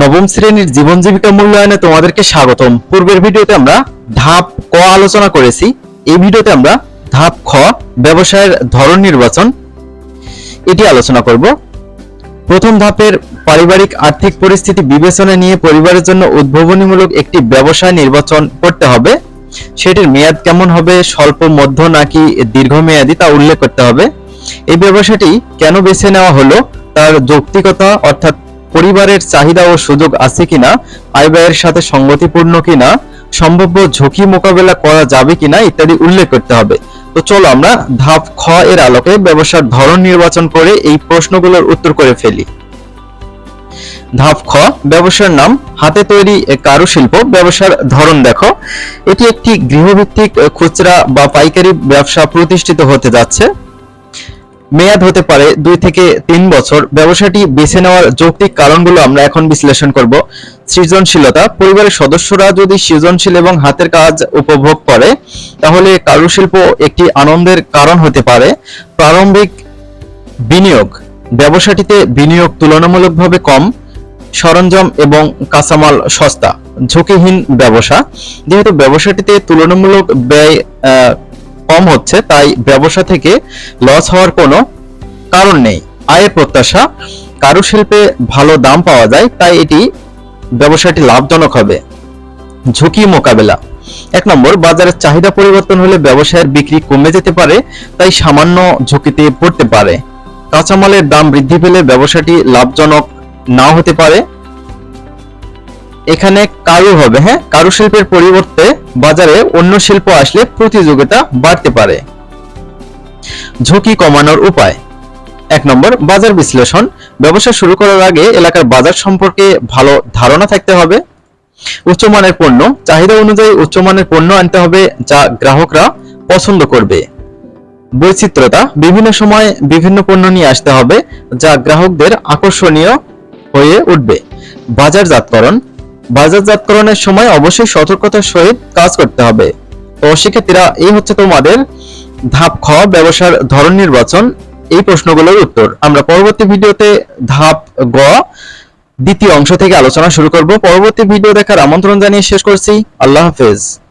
নবম শ্রেণির জীবন জীবিকা মূল্যায়নে তোমাদেরকে স্বাগতম। পূর্বের ভিডিওতে আমরা ধাপ ক আলোচনা করেছি। এই ভিডিওতে আমরা ধাপ খ, ব্যবসায়ের ধরন নির্বাচন, এটি আলোচনা করব। প্রথম ধাপের পারিবারিক আর্থিক পরিস্থিতি বিবেচনা নিয়ে পরিবারের জন্য উদ্ভাবনীমূলক একটি ব্যবসায় নির্বাচন করতে হবে। সেটির মেয়াদ কেমন হবে, স্বল্প, মধ্য নাকি দীর্ঘমেয়াদী তা উল্লেখ করতে হবে। এই ব্যবসাটি কেন বেছে নেওয়া হলো, তার যৌক্তিকতা অর্থাৎ পরিবারের চাহিদা ও সুযোগ আছে কিনা আয় ব্যয়ের সাথে সঙ্গতিপূর্ণ কিনা, সম্ভাব্য ঝুঁকি মোকাবেলা করা যাবে কিনা ইত্যাদি উল্লেখ করতে হবে। তো চলো আমরা ধাপ খ এর আলোকে ব্যবসার ধরন নির্বাচন করে এই প্রশ্নগুলোর উত্তর করে ফেলি। ধাপ খ, ব্যবসার নাম। হাতে তৈরি কারুশিল্প, ব্যবসার ধরন দেখো। এটি একটি গৃহভিত্তিক খুচরা বা পাইকারি ব্যবসা প্রতিষ্ঠিত হতে যাচ্ছে। মেয়াদ হতে পারে দুই থেকে তিন বছর। ব্যবসাটি বেছে নেওয়ার যৌক্তিক কারণগুলো আমরা এখন বিশ্লেষণ করব। সৃজনশীলতা। পরিবারের সদস্যরা যদি সৃজনশীল এবং হাতের কাজ উপভোগ করে, তাহলে কারুশিল্প একটি আনন্দের কারণ হতে পারে। প্রারম্ভিক বিনিয়োগ। ব্যবসাটিতে বিনিয়োগ তুলনামূলকভাবে কম, সরঞ্জাম এবং কাঁচামাল সস্তা, ঝুঁকিহীন ব্যবসা। যেহেতু ব্যবসাটিতে তুলনামূলক ব্যয় কম হচ্ছে, তাই ব্যবসা থেকে লস হওয়ার কোনো কারণ নেই। আয়ের প্রত্যাশা কারুশিল্পে ভালো দাম পাওয়া যায়, তাই এটি ব্যবসাটি লাভজনক হবে। ঝুঁকি মোকাবেলা। এক নম্বর, বাজারের চাহিদা পরিবর্তন হলে ব্যবসায়ের বিক্রি কমে যেতে পারে, তাই সামান্য ঝুঁকিতে পড়তে পারে। কাঁচামালের দাম বৃদ্ধি পেলে ব্যবসাটি লাভজনক নাও হতে পারে। এখানে কারু হবে হ্যাঁ? কারুশিল্পের পরিবর্তে বাজারে অন্য শিল্প আসলে প্রতিযোগিতা বাড়তে পারে। ঝুঁকি কমানোর উপায়। এক নম্বর, বাজার বিশ্লেষণ। ব্যবসা শুরু করার আগে এলাকার বাজার সম্পর্কে ভালো ধারণা থাকতে হবে। উচ্চমানের পণ্য, চাহিদা অনুযায়ী উচ্চমানের পণ্য আনতে হবে যা গ্রাহকরা পছন্দ করবে। বৈচিত্রতা বিভিন্ন সময় বিভিন্ন পণ্য নিয়ে আসতে হবে যা গ্রাহকদের আকর্ষণীয় হয়ে উঠবে। বাজারজাতকরণ বাজারজাতকরণের সময় অবশ্যই সতর্কতার সহিত কাজ করতে হবে। তো শিক্ষার্থীরা এই হচ্ছে তোমাদের ধাপ খ, ব্যবসার ধরন নির্বাচন। এই প্রশ্নগুলোর উত্তর। আমরা পরবর্তী ভিডিওতে ধাপ গ, দ্বিতীয় অংশ থেকে আলোচনা শুরু করব। পরবর্তী ভিডিও দেখার আমন্ত্রণ জানিয়ে শেষ করছি। আল্লাহ হাফেজ।